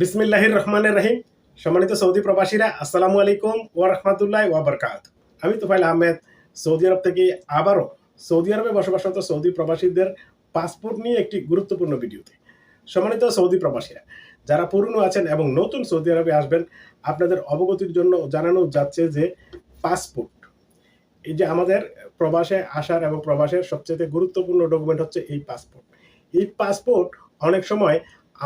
বিসমিল্লাহির রহমানের রহিম। সম্মানিত সৌদি প্রবাসীরা, আসসালামু আলাইকুম ওয়া রাহমাতুল্লাহি ওয়া বারাকাত আমি তোফাইল আহমেদ, সৌদি আরব থেকে আবারও সৌদি আরবে বসবাসরত সৌদি প্রবাসীদের পাসপোর্ট নিয়ে একটি গুরুত্বপূর্ণ ভিডিওতে। সম্মানিত সৌদি প্রবাসীরা, যারা পুরনো আছেন এবং নতুন সৌদি আরবে আসবেন, আপনাদের অবগতির জন্য জানানো যাচ্ছে যে পাসপোর্ট, এই যে আমাদের প্রবাসে আসার এবং প্রবাসের সবচেয়ে গুরুত্বপূর্ণ ডকুমেন্ট হচ্ছে এই পাসপোর্ট। এই পাসপোর্ট অনেক সময়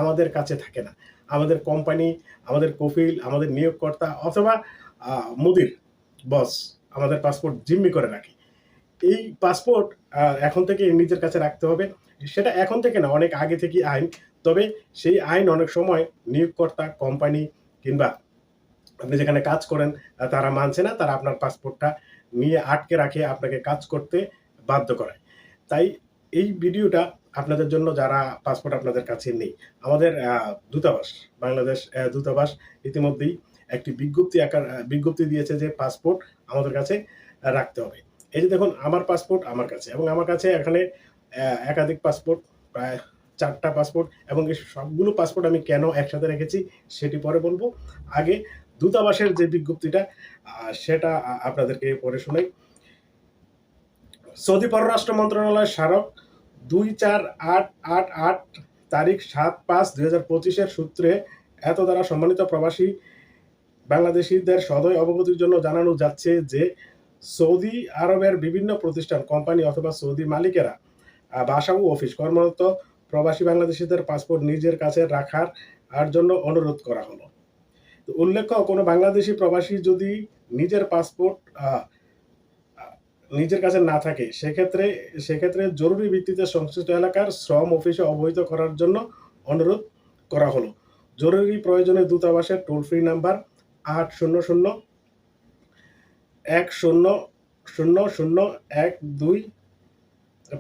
আমাদের কাছে থাকে না। আমাদের কোম্পানি আমাদের কফিল, আমাদের নিয়োগকর্তা অথবা মুদির বস আমাদের পাসপোর্ট জিম্মি করে রাখে। এই পাসপোর্ট এখন থেকে নিজের কাছে রাখতে হবে। সেটা এখন থেকে না, অনেক আগে থেকে আইন। তবে সেই আইন অনেক সময় নিয়োগকর্তা কোম্পানি কিংবা আপনি যেখানে কাজ করেন তারা মানছে না। তারা আপনার পাসপোর্টটা নিয়ে আটকে রাখে, আপনাকে কাজ করতে বাধ্য করায় তাই এই ভিডিওটা আপনাদের জন্য যারা পাসপোর্ট আপনাদের কাছে নেই, আমাদের দূতাবাস, বাংলাদেশ দূতাবাস ইতিমধ্যেই একটি বিজ্ঞপ্তি আকার বিজ্ঞপ্তি দিয়েছে যে পাসপোর্ট আমাদের কাছে রাখতে হবে। এই যে দেখুন, আমার পাসপোর্ট আমার কাছে এবং আমার কাছে এখানে একাধিক পাসপোর্ট প্রায় চারটা পাসপোর্ট এবং এই সবগুলো পাসপোর্ট আমি কেন একসাথে রেখেছি সেটি পরে বলব। আগে দূতাবাসের যে বিজ্ঞপ্তিটা সেটা আপনাদেরকে পরে শোনাই। সৌদি পররাষ্ট্র মন্ত্রণালয় স্মারক দুই চার আট আট আট তারিখ সাত পাঁচ দুই হাজার পঁচিশের সূত্রে এত দ্বারা সম্মানিত প্রবাসী বাংলাদেশিদের সদয় অবগতির জন্য জানানো যাচ্ছে যে সৌদি আরবের বিভিন্ন প্রতিষ্ঠান, কোম্পানি অথবা সৌদি মালিকেরা বাসা ও অফিস কর্মরত প্রবাসী বাংলাদেশিদের পাসপোর্ট নিজের কাছে রাখার আর জন্য অনুরোধ করা হলো। উল্লেখ্য, কোনো বাংলাদেশি প্রবাসী যদি নিজের পাসপোর্ট নিজের কাছে না থাকে, সেক্ষেত্রে সেক্ষেত্রে জরুরি ভিত্তিতে সংশ্লিষ্ট এলাকার শ্রম অফিসে অবহিত করার জন্য অনুরোধ করা হলো। জরুরি প্রয়োজনে দূতাবাসের টোল ফ্রি নাম্বার আট শূন্য শূন্য, এক শূন্য শূন্য শূন্য এক দুই,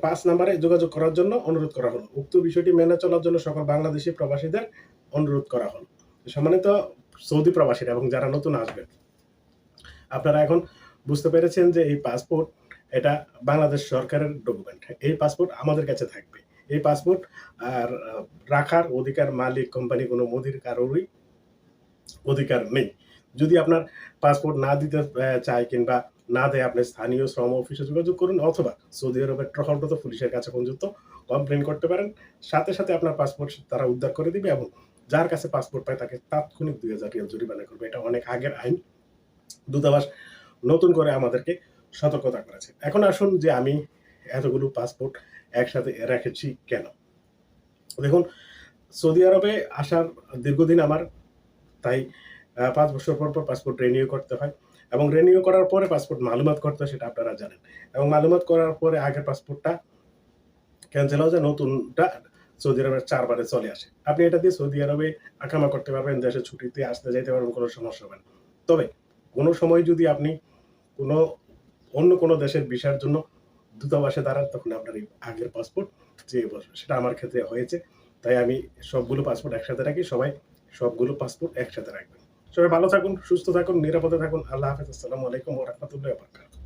পাঁচ নাম্বারে যোগাযোগ করার জন্য অনুরোধ করা হলো। উক্ত বিষয়টি মেনে চলার জন্য সকল বাংলাদেশি প্রবাসীদের অনুরোধ করা হলো। সম্মানিত সৌদি প্রবাসীরা এবং যারা নতুন আসবেন, আপনারা এখন বুঝতে পেরেছেন যে এই পাসপোর্ট এটা বাংলাদেশ সরকারের ডকুমেন্ট এই পাসপোর্ট আমাদের কাছে থাকবে। এই পাসপোর্ট আর রাখার অধিকার মালিক কোম্পানি কোনো মোদির কারোরই অধিকার নেই। যদি আপনার পাসপোর্ট না দিতে চায় কিংবা না দেয়, আপনি স্থানীয় শ্রম অফিসে যোগাযোগ করুন অথবা সৌদি আরবের টহলরত পুলিশের কাছে পর্যন্ত কমপ্লেন করতে পারেন। সাথে সাথে আপনার পাসপোর্ট তারা উদ্ধার করে দিবে এবং যার কাছে পাসপোর্ট পায় তাকে তাৎক্ষণিক দুই হাজার রিয়াল জরিমানা করবে। এটা অনেক আগের আইন। দূতাবাস নতুন করে আমাদেরকে সতর্কতা করেছে। এখন আসুন যে আমি এতগুলো পাসপোর্ট একসাথে রেখেছি কেন? দেখুন, সৌদি আরবে আসার দীর্ঘদিন আমার, তাই পাঁচ বছর পর পর পাসপোর্ট রেনিউ করতে হয় এবং রেনিউ করার পরে পাসপোর্ট মালুমাত করতে হয় সেটা আপনারা জানেন। এবং মালুমাত করার পরে আগের পাসপোর্টটা ক্যান্সেল হয়ে যায় নতুনটা সৌদি আরবের চারবারে চলে আসে। আপনি এটা দিয়ে সৌদি আরবে আকামা করতে পারবেন, দেশে ছুটিতে আসতে যাইতে পারবেন, কোনো সমস্যা হবে না। তবে কোনো সময় যদি আপনি কোনো অন্য কোনো দেশের ভিসার জন্য দূতাবাসে দাঁড়ান, তখন আপনার এই আগের পাসপোর্ট চেয়ে বসবে, সেটা আমার ক্ষেত্রে হয়েছে। তাই আমি সবগুলো পাসপোর্ট একসাথে রাখি, সবাই সবগুলো পাসপোর্ট একসাথে রাখবেন। সবাই ভালো থাকুন, সুস্থ থাকুন, নিরাপদে থাকুন। আল্লাহ হাফেজ। আসসালামু আলাইকুম ওরহমতুল্লাহ বরকাত